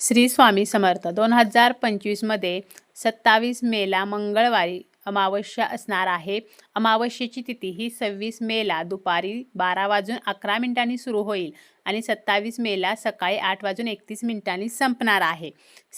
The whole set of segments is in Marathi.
श्री स्वामी समर्थ. दोन हजार पंचवीसमध्ये सत्तावीस मेला मंगळवारी अमावस्या असणार आहे. अमावस्येची तिथी ही सव्वीस मेला दुपारी बारा वाजून अकरा मिनिटांनी सुरू होईल आणि सत्तावीस मेला सकाळी आठ वाजून एकतीस मिनिटांनी संपणार आहे.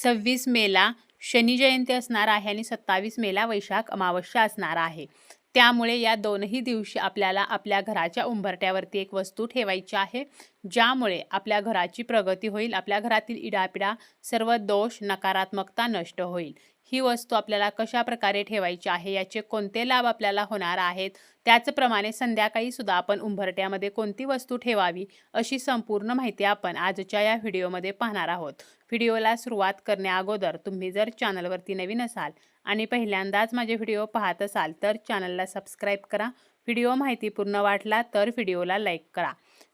सव्वीस मेला शनी जयंती असणार आहे आणि सत्तावीस मेला वैशाख अमावस्या असणार आहे. त्यामुळे या दोनही दिवशी आपल्याला आपल्या घराच्या उंबरट्यावरती एक वस्तू ठेवायची आहे. ज्यामुळे आपल्या घराची प्रगती होईल आपल्या घरातील इडापिडा सर्व दोष नकारात्मकता नष्ट होईल. ही वस्तू आपल्याला कशा प्रकारे ठेवायची आहे याचे कोणते लाभ आपल्याला होणार आहेत त्याचप्रमाणे संध्याकाळी सुद्धा आपण उंबरट्यामध्ये कोणती वस्तू ठेवावी अशी संपूर्ण माहिती आपण आजच्या या व्हिडिओमध्ये पाहणार आहोत. व्हिडिओला सुरुवात करण्याअगोदर तुम्ही जर चॅनलवरती नवीन असाल आणि पहिल्यांदाच माझे व्हिडिओ पाहत असाल तर चॅनलला सबस्क्राईब करा. व्हिडिओ माहितीपूर्ण वाटला तर व्हिडिओला लाईक करा.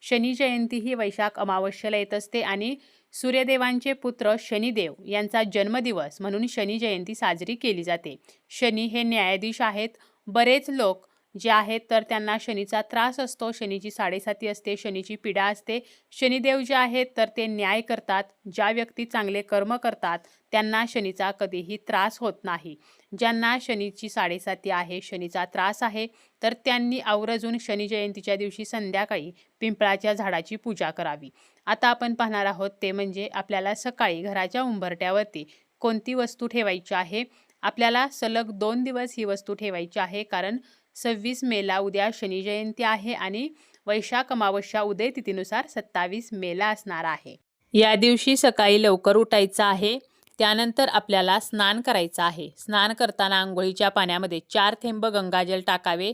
शनी जयंती ही वैशाख अमावस्येला येत असते आणि सूर्यदेवांचे पुत्र शनिदेव यांचा जन्मदिवस म्हणून शनी जयंती साजरी केली जाते. शनी हे न्यायाधीश आहेत. बरेच लोक जे आहेत तर त्यांना शनीचा त्रास असतो. शनीची साडेसाती असते शनीची पीडा असते. शनिदेव जे आहेत तर ते न्याय करतात. ज्या व्यक्ती चांगले कर्म करतात त्यांना शनीचा कधीही त्रास होत नाही. ज्यांना शनीची साडेसाती आहे शनीचा त्रास आहे तर त्यांनी आवर्जून शनी जयंतीच्या दिवशी संध्याकाळी पिंपळाच्या झाडाची पूजा करावी. आता आपण पाहणार आहोत ते म्हणजे आपल्याला सकाळी घराच्या उंबरट्यावरती कोणती वस्तू ठेवायची आहे? आपल्याला सलग दोन दिवस ही वस्तू ठेवायची आहे कारण सव्वीस मेला उद्या शनी जयंती आहे आणि वैशाख अमावस्या उदय तिथीनुसार सत्तावीस मेला असणार आहे. या दिवशी सकाळी लवकर उठायचं आहे. त्यानंतर आपल्याला स्नान करायचं आहे. स्नान करताना आंघोळीच्या पाण्यामध्ये चार थेंब गंगाजल टाकावे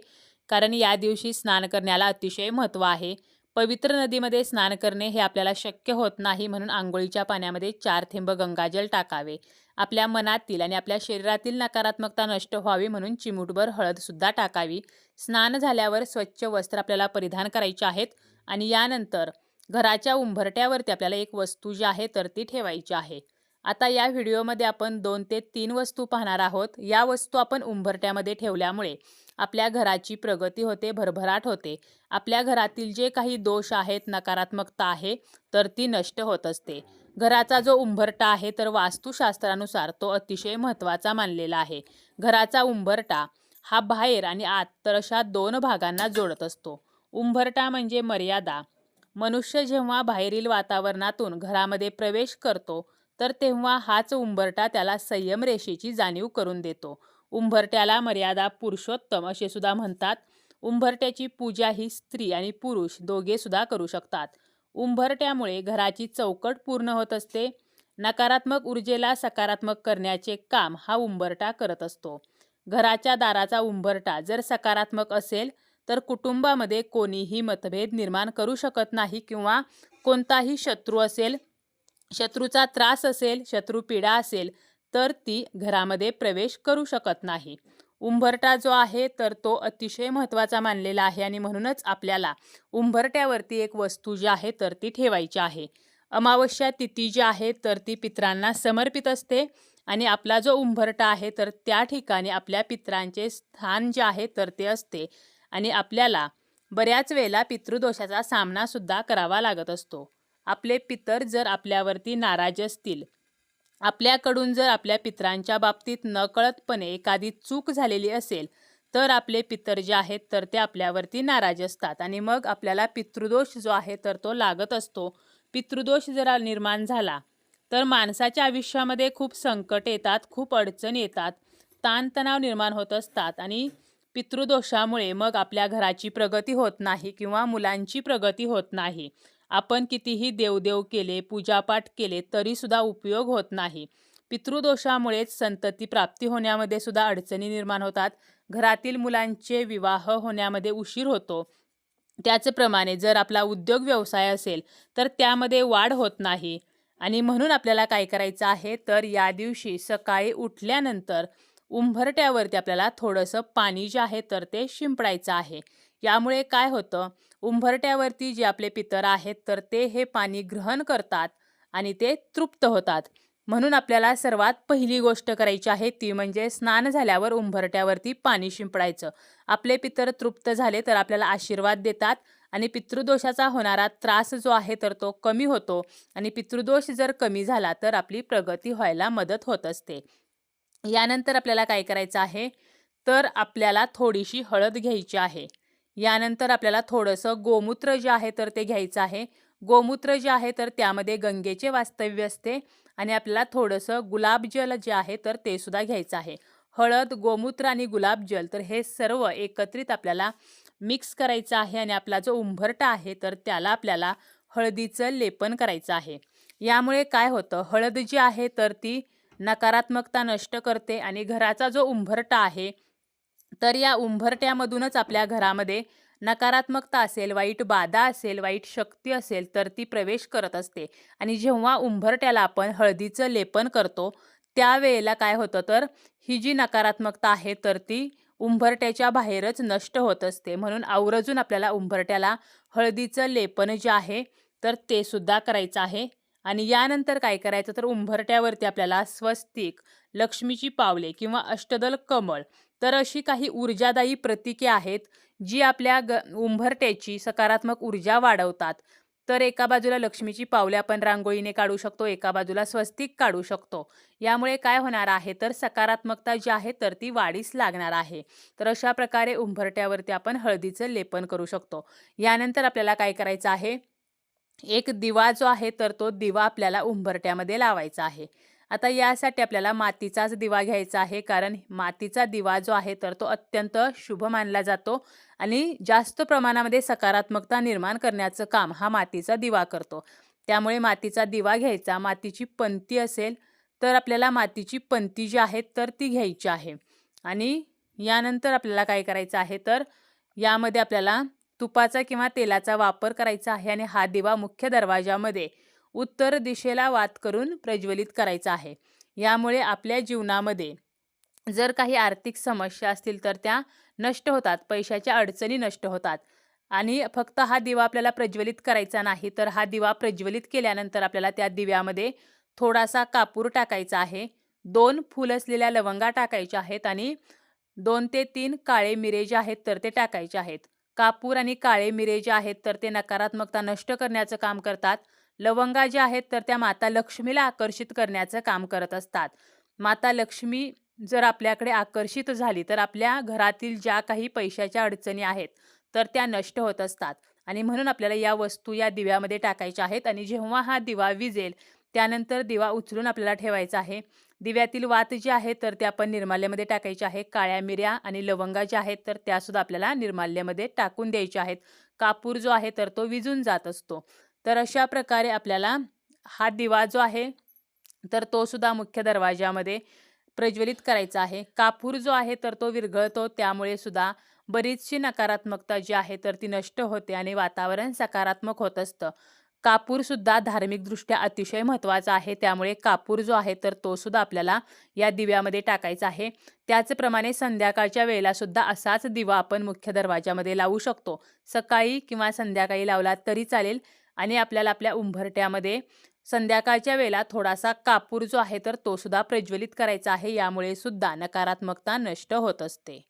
कारण या दिवशी स्नान करण्याला अतिशय महत्त्व आहे. पवित्र नदीमध्ये स्नान करणे हे आपल्याला शक्य होत नाही म्हणून आंघोळीच्या पाण्यामध्ये चार थेंब गंगाजल टाकावे. आपल्या मनातील आणि आपल्या शरीरातील नकारात्मकता नष्ट व्हावी म्हणून चिमूटभर हळदसुद्धा टाकावी. स्नान झाल्यावर स्वच्छ वस्त्र आपल्याला परिधान करायचे आहेत आणि यानंतर घराच्या उंबरट्यावरती आपल्याला एक वस्तू जी आहे तर ती ठेवायची आहे. आता या व्हिडिओमध्ये आपण दोन ते तीन वस्तू पाहणार आहोत. या वस्तू आपण उंबरट्यामध्ये ठेवल्यामुळे आपल्या घराची प्रगती होते भरभराट होते. आपल्या घरातील जे काही दोष आहेत नकारात्मकता आहे तर ती नष्ट होत असते. घराचा जो उंबरटा आहे तर वास्तुशास्त्रानुसार तो अतिशय महत्त्वाचा मानलेला आहे. घराचा उंबरटा हा बाहेर आणि आत तर अशा दोन भागांना जोडत असतो. उंबरटा म्हणजे मर्यादा. मनुष्य जेव्हा बाहेरील वातावरणातून घरामध्ये प्रवेश करतो तर तेव्हा हाच उंबरटा त्याला संयम रेषेची जाणीव करून देतो. उंबरट्याला मर्यादा पुरुषोत्तम असे सुद्धा म्हणतात. उंबरट्याची पूजा ही स्त्री आणि पुरुष दोघे सुद्धा करू शकतात. उंबरट्यामुळे घराची चौकट पूर्ण होत असते. नकारात्मक ऊर्जेला सकारात्मक करण्याचे काम हा उंबरटा करत असतो. घराच्या दाराचा उंबरटा जर सकारात्मक असेल तर कुटुंबामध्ये कोणीही मतभेद निर्माण करू शकत नाही किंवा कोणताही शत्रू असेल शत्रूचा त्रास असेल शत्रू पीडा असेल तर ती घरामध्ये प्रवेश करू शकत नाही. उंबरटा जो आहे तर तो अतिशय महत्त्वाचा मानलेला आहे आणि म्हणूनच आपल्याला उंबरट्यावरती एक वस्तू जी आहे तर ती ठेवायची आहे. अमावस्या तिथी जी आहे तर ती पित्रांना समर्पित असते आणि आपला जो उंबरटा आहे तर त्या ठिकाणी आपल्या पित्रांचे स्थान जे आहे तर ते असते आणि आपल्याला बऱ्याच वेळेला पितृदोषाचा सामनासुद्धा करावा लागत असतो. आपले पितर जर आपल्यावरती नाराज असतील. आपल्याकडून जर आपल्या पितरांच्या बाबतीत नकळतपणे एखादी चूक झालेली असेल तर आपले पितर जे आहेत तर ते आपल्यावरती नाराज असतात. आणि मग आपल्याला पितृदोष जो आहे तर तो लागत असतो. पितृदोष जर निर्माण झाला तर माणसाच्या आयुष्यामध्ये खूप संकट येतात खूप अडचण येतात ताणतणाव निर्माण होत असतात. आणि पितृदोषामुळे मग आपल्या घराची प्रगती होत नाही किंवा मुलांची प्रगती होत नाही. आपण कितीही देवदेव केले पूजापाठ केले तरीसुद्धा उपयोग होत नाही. पितृदोषामुळेच संतती प्राप्ती होण्यामध्ये सुद्धा अडचणी निर्माण होतात. घरातील मुलांचे विवाह होण्यामध्ये उशीर होतो. त्याचप्रमाणे जर आपला उद्योग व्यवसाय असेल तर त्यामध्ये वाढ होत नाही. आणि म्हणून आपल्याला काय करायचं आहे तर या दिवशी सकाळी उठल्यानंतर उंबरट्यावरती आपल्याला थोडंसं पाणी जे आहे तर ते शिंपडायचं आहे. यामुळे काय होतं? उंबरट्यावरती जे आपले पितर आहेत तर ते हे पाणी ग्रहण करतात आणि ते तृप्त होतात. म्हणून आपल्याला सर्वात पहिली गोष्ट करायची आहे ती म्हणजे स्नान झाल्यावर उंबरट्यावरती पाणी शिंपडायचं. आपले पितर तृप्त झाले तर आपल्याला आशीर्वाद देतात आणि पितृदोषाचा होणारा त्रास जो आहे तर तो कमी होतो आणि पितृदोष जर कमी झाला तर आपली प्रगती व्हायला मदत होत असते. यानंतर आपल्याला काय करायचं आहे? तर आपल्याला थोडीशी हळद घ्यायची आहे. यानंतर आपल्याला थोडंसं गोमूत्र जे आहे तर ते घ्यायचं आहे. गोमूत्र जे आहे तर त्यामध्ये गंगेचे वास्तव्य असते आणि आपल्याला थोडंसं गुलाबजल जे आहे तर ते सुद्धा घ्यायचं आहे. हळद गोमूत्र आणि गुलाबजल तर हे सर्व एकत्रित आपल्याला मिक्स करायचं आहे आणि आपला जो उंभरटा आहे तर त्याला आपल्याला हळदीचं लेपन करायचं आहे. यामुळे काय होतं? हळद जी आहे तर ती नकारात्मकता नष्ट करते आणि घराचा जो उंभरटा आहे तर या उंभरट्यामधूनच आपल्या घरामध्ये नकारात्मकता असेल वाईट बाधा असेल वाईट शक्ती असेल तर ती प्रवेश करत असते. आणि जेव्हा उंभरट्याला आपण हळदीचं लेपन करतो त्यावेळेला काय होतं तर ही जी नकारात्मकता आहे तर ती उंभरट्याच्या बाहेरच नष्ट होत असते. म्हणून आवर्जून आपल्याला उंभरट्याला हळदीचं लेपन जे आहे तर ते सुद्धा करायचं आहे. आणि यानंतर काय करायचं? तर उंबरट्यावरती आपल्याला स्वस्तिक लक्ष्मीची पावले किंवा अष्टदल कमळ तर अशी काही ऊर्जादायी प्रतीके आहेत जी आपल्या ग उंभरट्याची सकारात्मक ऊर्जा वाढवतात. तर एका बाजूला लक्ष्मीची पावले आपण रांगोळीने काढू शकतो एका बाजूला स्वस्तिक काढू शकतो. यामुळे काय होणार आहे? तर सकारात्मकता जी आहे तर ती वाढीस लागणार आहे. तर अशा प्रकारे उंभरट्यावरती आपण हळदीचं लेपन करू शकतो. यानंतर आपल्याला काय करायचं आहे? एक दिवा जो आहे तर तो दिवा आपल्याला उंबरट्यामध्ये लावायचा आहे. आता यासाठी आपल्याला मातीचाच दिवा घ्यायचा आहे कारण मातीचा दिवा जो आहे तर तो अत्यंत शुभ मानला जातो आणि जास्त प्रमाणामध्ये सकारात्मकता निर्माण करण्याचं काम हा मातीचा दिवा करतो. त्यामुळे मातीचा दिवा घ्यायचा मातीची पंती असेल तर आपल्याला मातीची पंती जी आहे तर ती घ्यायची आहे. आणि यानंतर आपल्याला काय करायचं आहे तर यामध्ये आपल्याला तुपाचा किंवा तेलाचा वापर करायचा आहे आणि हा दिवा मुख्य दरवाजामध्ये उत्तर दिशेला वात करून प्रज्वलित करायचा आहे. यामुळे आपल्या जीवनामध्ये जर काही आर्थिक समस्या असतील तर त्या नष्ट होतात पैशाच्या अडचणी नष्ट होतात. आणि फक्त हा दिवा आपल्याला प्रज्वलित करायचा नाही तर हा दिवा प्रज्वलित केल्यानंतर आपल्याला त्या दिव्यामध्ये थोडासा कापूर टाकायचा आहे. दोन फूल असलेल्या लवंगा टाकायच्या आहेत आणि दोन ते तीन काळे मिरे जे आहेत तर ते टाकायचे आहेत. कापूर आणि काळे मिरे जे आहेत तर ते नकारात्मकता नष्ट करण्याचं काम करतात. लवंगा ज्या आहेत तर त्या माता लक्ष्मीला आकर्षित करण्याचं काम करत असतात. माता लक्ष्मी जर आपल्याकडे आकर्षित झाली तर आपल्या घरातील ज्या काही पैशाच्या अडचणी आहेत तर त्या नष्ट होत असतात. आणि म्हणून आपल्याला या वस्तू या दिव्यामध्ये टाकायच्या आहेत. आणि जेव्हा हा दिवा विजेल त्यानंतर दिवा उचलून आपल्याला ठेवायचा आहे. दिव्यातील वात जी आहे तर ते आपण निर्माल्यामध्ये टाकायचे आहे. काळ्या मिऱ्या आणि लवंगा ज्या आहेत तर त्यासुद्धा आपल्याला निर्माल्यामध्ये टाकून द्यायच्या आहेत. कापूर जो आहे तर तो विजून जात असतो. तर अशा प्रकारे आपल्याला हा दिवा जो आहे तर तो सुद्धा मुख्य दरवाजामध्ये प्रज्वलित करायचा आहे. कापूर जो आहे तर तो विरघळतो. त्यामुळे सुद्धा बरीचशी नकारात्मकता जी आहे तर ती नष्ट होते आणि वातावरण सकारात्मक होत असतं. कापूरसुद्धा धार्मिकदृष्ट्या अतिशय महत्त्वाचा आहे. त्यामुळे कापूर जो आहे तर तो सुद्धा आपल्याला या दिव्यामध्ये टाकायचा आहे. त्याचप्रमाणे संध्याकाळच्या वेळेलासुद्धा असाच दिवा आपण मुख्य दरवाजामध्ये लावू शकतो. सकाळी किंवा संध्याकाळी लावला तरी चालेल. आणि आपल्याला आपल्या उंभरट्यामध्ये संध्याकाळच्या वेळेला थोडासा कापूर जो आहे तर तो सुद्धा प्रज्वलित करायचा आहे. यामुळे सुद्धा नकारात्मकता नष्ट होत असते.